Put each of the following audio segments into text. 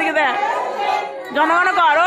ওদিকে দেখ। জনগণ কর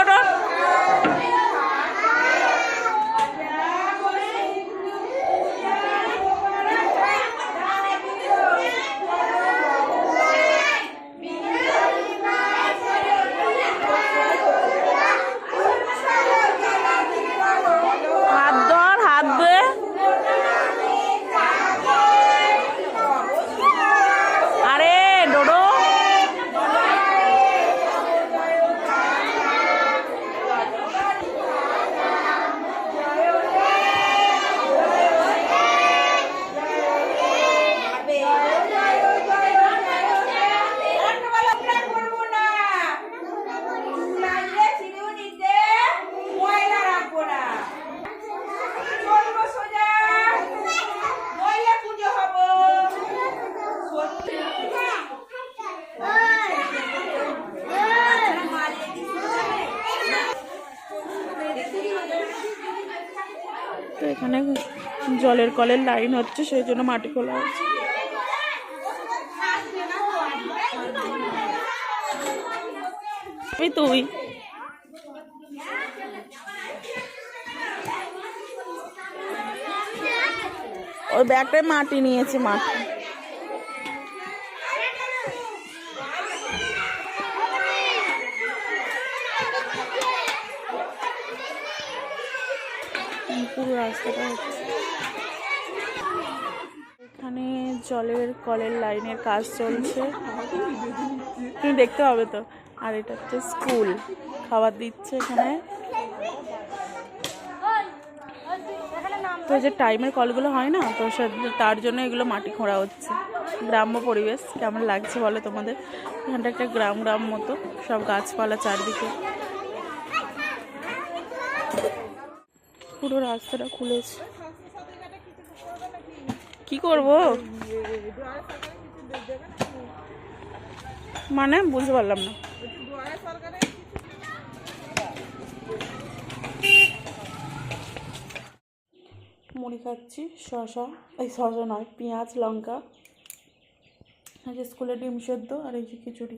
কলের লাইন হচ্ছে, সেই জন্য মাটি খোলা হচ্ছে তুই। ওই ব্যাগটায় মাটি নিয়েছে, মাটি। পুরো রাস্তাটা হচ্ছে জলের কলের লাইনের কাজ চলছে। তুমি দেখতে হবে তো। আর এটা হচ্ছে স্কুল। খাবার দিচ্ছে এখানে। তো যে টাইমের কলগুলো হয় না, তো তার জন্য এগুলো মাটি খোঁড়া হচ্ছে। গ্রাম্য পরিবেশ, কেমন লাগছে বলো তোমাদের? এখানটা একটা গ্রাম গ্রাম মতো, সব গাছপালা চারদিকে। পুরো রাস্তাটা খুলেছে। কি করব? মানে বুঝতে পারলাম না। মুড়ি খাচ্ছি শশা এই শশা নয়, পেঁয়াজ, লঙ্কা। আর স্কুলে ডিম সেদ্ধ আর এই যে খিচুড়ি।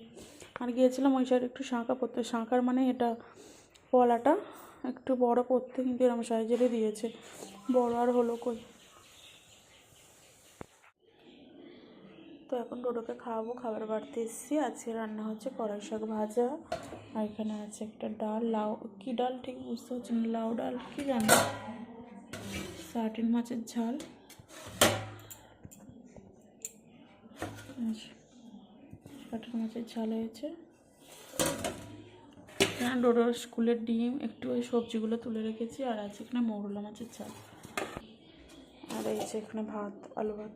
আর গিয়েছিলাম ওই সাইডে একটু শাঁখা পড়তে। শাঁখার মানে এটা পলাটা একটু বড় করতে, কিন্তু এরকম সাইজেরই দিয়েছে। বড় আর হলো কই? এখন ডোডোকে খাওয়াবো, খাবার বাড়তে এসেছি। আজকে রান্না হচ্ছে কড়াই শাক ভাজা। আর এখানে আছে একটা ডাল, লাউ, কি ডাল ঠিক বুঝতে পারছি না, লাউ ডাল, কি জানি? সাটিন মাছের ঝাল। সাটিন মাছের ঝাল হয়েছে। এখানে ডোডোর স্কুলের ডিম, একটু ওই সবজিগুলো তুলে রেখেছি, আর আছে এখানে মৌরলা মাছের ঝাল। আর এই যে এখানে ভাত, আলু ভাত।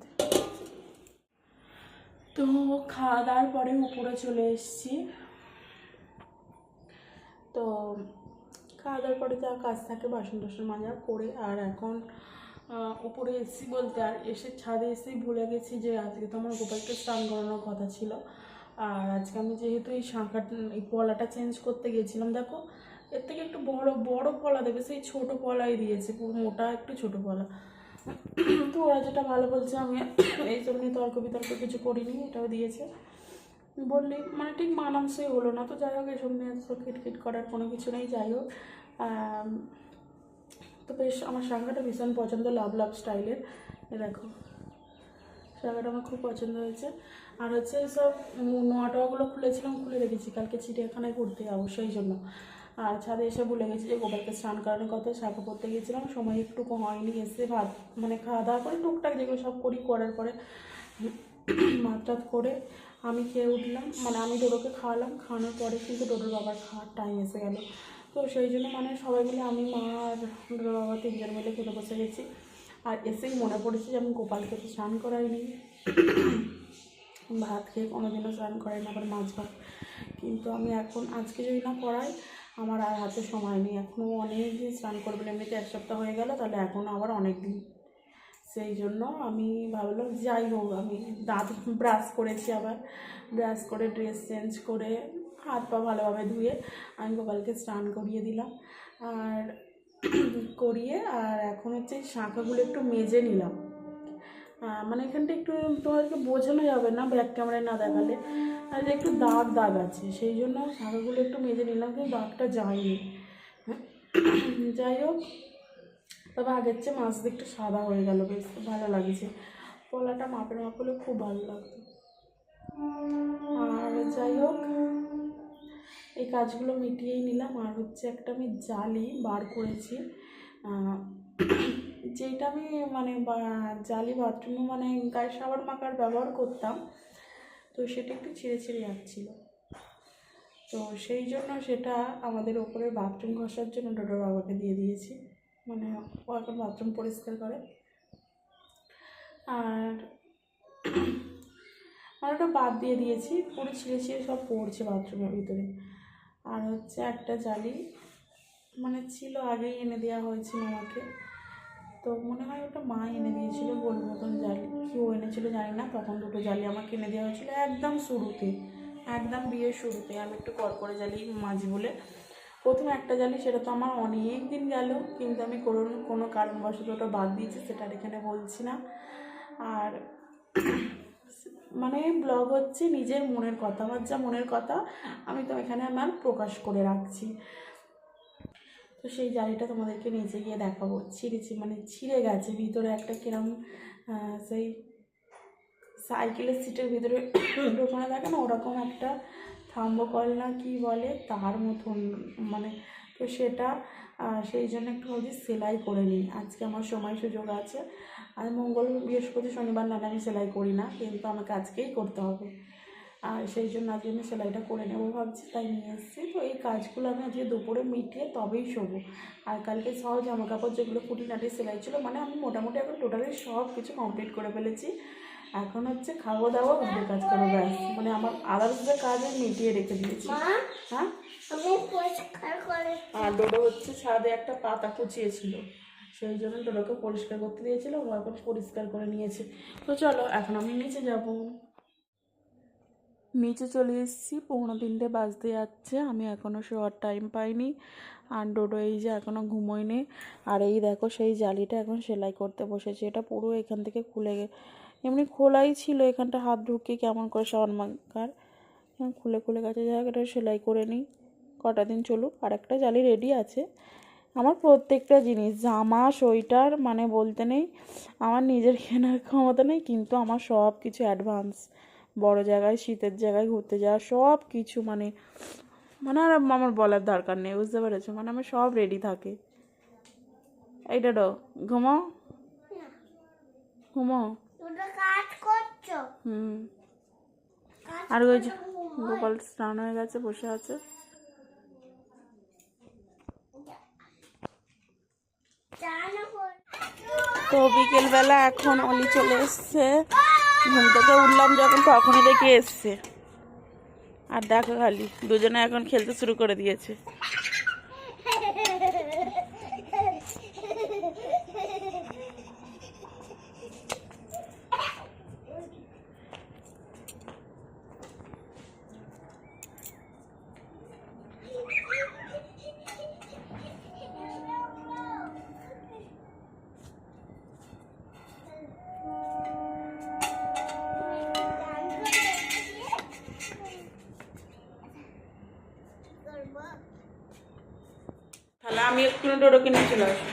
তো খাওয়া দাওয়ার পরে উপরে চলে এসেছি। তো খাওয়া দাওয়ার পরে যা কাজ থাকে বাসন টাসন মাজা করে আর এখন উপরে এসেছি বলতে আর এসে ছাদে এসেই ভুলে গেছি যে আজকে তো আমার গোপালকে স্নান করানোর কথা ছিল। আর আজকে আমি যেহেতু এই শাঁখা এই পলাটা চেঞ্জ করতে গেছিলাম দেখো, এর থেকে একটু বড় বড় পলা দেবে সেই ছোট পলাই দিয়েছে, পুরো মোটা, একটু ছোট পলা। তো ওরা যেটা ভালো বলছে, আমি এই জন্য তর্ক বিতর্ক কিছু করিনি, এটাও দিয়েছে। বললি মানে ঠিক মানানসই হলো না, তো যাই হোক, এসব নিয়ে তো খিটখিট করার কোনো কিছু নেই, যাই হোক। তো বেশ, আমার শাখাটা ভীষণ পছন্দ লাভ লাভ স্টাইলের এ দেখো, শাখাটা আমার খুব পছন্দ হয়েছে। আর হচ্ছে সব নোয়া টোয়াগুলো খুলেছিলাম, খুলে রেখেছি কালকে চিড়িয়াখানায় ঘুরতে যাব, সেই জন্য। আর ছাদে এসে ভুলে গেছি যে গোপালকে স্নান করানোর কথা শাখা পড়তে গেছিলাম সময় একটু হয়নি, এসে ভাত মানে খাওয়া দাওয়া করে টুকটাক যেগুলো সব করি, করার পরে ভাত টাত করে আমি খেয়ে উঠলাম মানে আমি ডোডোকে খাওয়ালাম, খাওয়ানোর পরে কিন্তু ডোডোর বাবার খাওয়ার টাইম এসে গেল। তো সেই জন্য মানে সবাই মিলে আমি, মা আর ডোডোর বাবা তিনজন মিলে খেতে বসে গেছি। আর এসেই মনে পড়েছে যে আমি গোপালকে তো স্নান করাইনি। ভাত খেয়ে কোনোদিনও স্নান করাই না, আবার মাছ ভাত। কিন্তু আমি এখন, আজকে যদি না করাই আমার আর হাতে সময় নেই। এখনও অনেক দিন স্নান করবেন এমনিতে এক সপ্তাহ হয়ে গেল, তাহলে এখনও আবার অনেক দিন। সেই জন্য আমি ভাবলাম যাই হোক, আমি দাঁত ব্রাশ করেছি আবার। ব্রাশ করে ড্রেস চেঞ্জ করে হাত পা ভালোভাবে ধুয়ে আমি গোপালকে স্নান করিয়ে দিলাম। আর করিয়ে আর এখন হচ্ছে শাঁখাগুলো একটু মেজে নিলাম। মানে এখানটা একটু তোমাদেরকে বোঝানো যাবে না ব্যাক ক্যামেরায় না দেখালে। আর একটু দাগ দাগ আছে, সেই জন্য শাখাগুলো একটু মেজে নিলাম, কিন্তু দাগটা যায়নি। যাই হোক, তবে আগের চেয়ে মাছ একটু সাদা হয়ে গেল, বেশ ভালো লাগছে। পলাটা মাপের মাপ হলে খুব ভালো লাগতো। আর যাই হোক, এই কাজগুলো মিটিয়েই নিলাম। আর হচ্ছে একটা আমি জালি বার করেছি। যেটা আমি মানে জালি বাথরুমে মানে গায়ে সাবান মাখার ব্যবহার করতাম, তো সেটা একটু ছিঁড়ে ছিঁড়ে যাচ্ছিল তো সেই জন্য সেটা আমাদের ওপরে বাথরুম ঘষার জন্য ডোডোর বাবাকে দিয়ে দিয়েছি। মানে ও এখন বাথরুম পরিষ্কার করে। আর আর ওটা বাদ দিয়ে দিয়েছি, পুরো ছিঁড়ে ছিঁড়ে সব পড়ছে বাথরুমের ভিতরে। আর হচ্ছে একটা জালি মানে ছিল আগেই এনে দেওয়া হয়েছিল আমাকে। তো মনে হয় ওটা মা এনে দিয়েছিল গোল মতন জালি। কেউ এনেছিল জানি না, তখন দুটো জালি আমাকে এনে দেওয়া হয়েছিল একদম শুরুতে, একদম বিয়ের শুরুতে। আমি একটু করকরে জালি মাঝি বলে, প্রথম একটা জালি, সেটা তো আমার অনেক দিন গেল, কিন্তু আমি কোনো কোনো কারণবশত ওটা বাদ দিয়েছি, সেটা এখানে বলছি না। আর মানে ব্লগ হচ্ছে নিজের মনের কথা, আমার যা মনের কথা, আমি তো এখানে আমার প্রকাশ করে রাখছি। তো সেই জালিটা তোমাদেরকে নিচে গিয়ে দেখাবো। ছিঁড়েছি মানে ছিঁড়ে গেছে, ভিতরে একটা কিরম সেই সাইকেলের সিটের ভিতরে ঢোকানো থাকে না, ওরকম একটা থাম্বকল না কি বলে, তার মতন মানে তো সেটা সেই জন্য একটু ভাবছি সেলাই করে নিই। আজকে আমার সময় সুযোগ আছে। আর মঙ্গল বৃহস্পতি শনিবার নাহলে আমি সেলাই করি না, কিন্তু আমাকে আজকেই করতে হবে। আর সেই জন্য আজকে আমি সেলাইটা করে নেব ভাবছি তাই নিয়ে এসেছি তো এই কাজগুলো আমি আজকে দুপুরে মিটিয়ে তবেই শোবো। আর কালকে সব জামা কাপড় যেগুলো খুঁটিনাটি সেলাই ছিল মানে আমি মোটামুটি এখন টোটালি সব কিছু কমপ্লিট করে ফেলেছি। এখন হচ্ছে খাওয়া দাওয়া ঘরের কাজ করে ব্যাস। মানে আমার আদার্স যে কাজ আমি মিটিয়ে রেখে দিয়েছি। হ্যাঁ? আর ডোডো হচ্ছে ছাদে একটা পাতা কুচিয়েছিল। সেই জন্য ডোডোকে পরিষ্কার করতে দিয়েছিল ও এখন পরিষ্কার করে নিয়েছে। তো চলো এখন আমি নিচে যাব। নিচে চলে এসেছি, পৌনো তিনটে বাজতে যাচ্ছে, আমি এখনও শোয়ার টাইম পাইনি আর ডোডো এই যে এখনও ঘুমোয়নি, আর এই দেখো সেই জালিটা এখন সেলাই করতে বসেছে, এটা পুরো এখান থেকে খুলে এমনি খোলাই ছিল এখানটা, হাত ঢুকিয়ে কেমন করে সাবান খুলে খুলে গেছে, যাই এটা সেলাই করে নিই, কটা দিন চলুক, আর একটা জালি রেডি আছে, আমার প্রত্যেকটা জিনিস, জামা, সোয়েটার মানে বলতে নেই, আমার নিজের কেনার ক্ষমতা নেই, কিন্তু আমার সব কিছু অ্যাডভান্স বড় জায়গায় শীতের জায়গায় ঘুরতে যাওয়া সব কিছু মানে মানে আর আমার বলার দরকার নেই বুঝতে পেরেছ? মানে আমার সব রেডি থাকে। এইটা ডো ঘুমাও ঘুমাও হুম। আর ওই যে গোপাল স্নান হয়ে গেছে বসে আছে। তো বিকেলবেলা এখন অলি চলে এসছে। ঘুম থেকে উঠলাম যখন তখনই দেখে এসছে। আর দেখো খালি, দুজনে এখন খেলতে শুরু করে দিয়েছে। একটু ডোডোকে নিয়ে চলে আসি।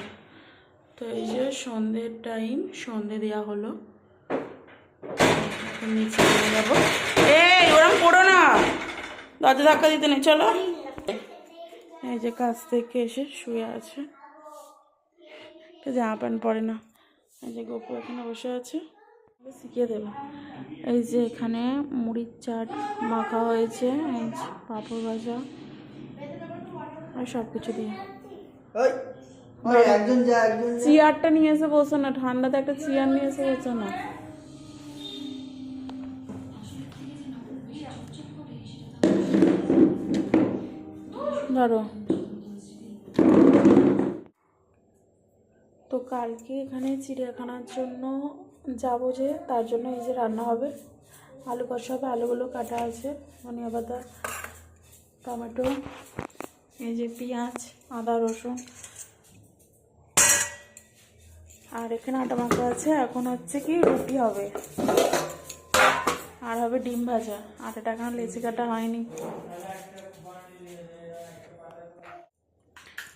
তো এই যে সন্ধ্যের টাইম সন্ধে দেওয়া হলো। নিচে চলে যাব। এই, ওরম করো না। দরজা ধাক্কা দিতে নেই, চলো। এই যে কাজ থেকে এসে শুয়ে আছে। জামা প্যান্ট পরে না। এই যে গোপু এখানে বসে আছে। শিখিয়ে দেবো। এই যে এখানে মুড়ির চাট মাখা হয়েছে। এই পাঁপড় ভাজা। আর সব কিছু দিয়ে। চেয়ারটা নিয়ে এসে বসো না, ঠান্ডাতে একটা চেয়ার নিয়ে এসে বসো না। ধরো। তো কালকে এখানে চিড়িয়াখানার জন্য যাব যে, তার জন্য এই যে রান্না হবে। আলু কষা হবে, আলুগুলো কাটা আছে, ধনিয়া পাতা, টমেটো, এই যে পেঁয়াজ। আদা, রসুন। আর এখানে আটা মাখা আছে। এখন হচ্ছে কি রুটি হবে। আর হবে ডিম ভাজা। আটাটা এখন লেচি কাটা হয়নি।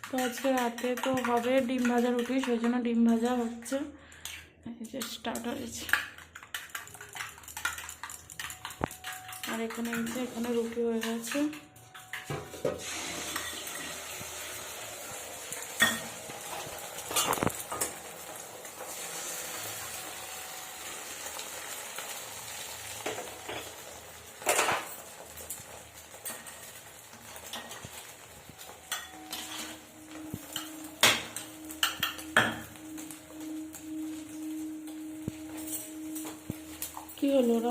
তো আজকে রাতে তো হবে ডিম ভাজা রুটি সেই জন্য ডিম ভাজা হচ্ছে। স্টার্ট হয়েছে। আর এখানে এখানে রুটি হয়ে গেছে। কি হলো ওর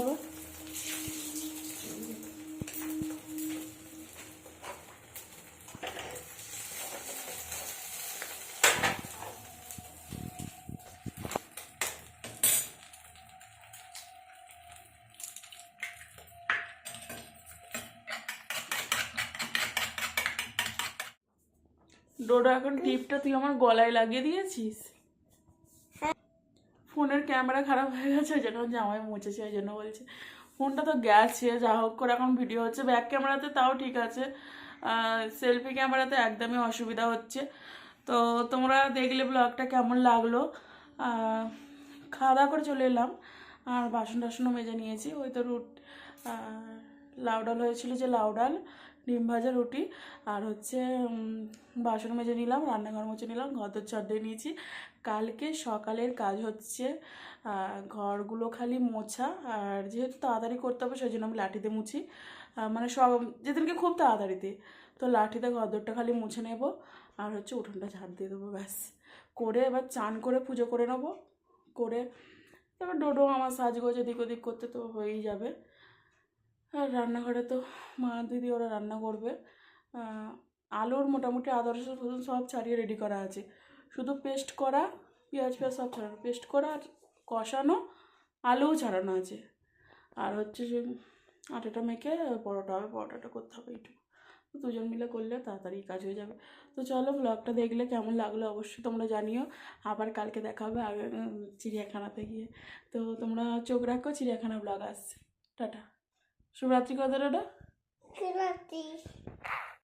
ডোডো এখন টিপটা তুই আমার গলায় লাগিয়ে দিয়েছিস? ক্যামেরা খারাপ হয়ে গেছে, ওই জন্য জামাই মুছেছে, ওই জন্য বলছে, ফোনটা তো গেছে, যা হোক করে এখন ভিডিও হচ্ছে ব্যাক ক্যামেরাতে তাও ঠিক আছে সেলফি ক্যামেরাতে একদমই অসুবিধা হচ্ছে। তো তোমরা দেখলে ব্লগটা কেমন লাগল? খাওয়া দাওয়া করে চলে এলাম, আর বাসন টাসনও মেজে নিয়েছি, ওই তো রুট লাউ ডাল হয়েছিল যে লাউ ডাল, ডিম ভাজা রুটি, আর হচ্ছে বাসন মেজে নিলাম, রান্নাঘর মুছে নিলাম, ঘর ঝাড় দিয়ে নিয়েছি কালকে সকালের কাজ হচ্ছে ঘরগুলো খালি মোছা, আর যেহেতু তাড়াতাড়ি করতে হবে, সেই জন্য আমি লাঠিতে মুছি। মানে সব, যেদিনকে খুব তাড়াতাড়িতে, তো লাঠিতে ঘরদরটা খালি মুছে নেব, আর হচ্ছে উঠোনটা ঝাড় দিয়ে দেবো, ব্যাস। করে এবার চান করে পুজো করে নেব, করে এবার ডোডো আমার সাজগোজ এদিক ওদিক করতে তো হয়েই যাবে। আর রান্নাঘরে তো মা দিদি ওরা রান্না করবে। আলুর মোটামুটি আদর্শ সব ছাড়িয়ে রেডি করা আছে। শুধু পেস্ট করা, পেঁয়াজ পেঁয়াজ সব ছাড়ানো, পেস্ট করা আর কষানো, আলুও ছাড়ানো আছে। আর হচ্ছে যে আটাটা মেখে পরোটা হবে, পরোটাটা করতে হবে একটু তো দুজন মিলে করলে তাড়াতাড়ি কাজ হয়ে যাবে। তো চলো ব্লগটা দেখলে কেমন লাগল অবশ্যই তোমরা জানিও। আবার কালকে দেখা হবে আগে চিড়িয়াখানাতে গিয়ে। তো তোমরা চোখ রাখো, চিড়িয়াখানা ব্লগ আসছে। টাটা। শুভরাত্রি, কথা টাটা। কি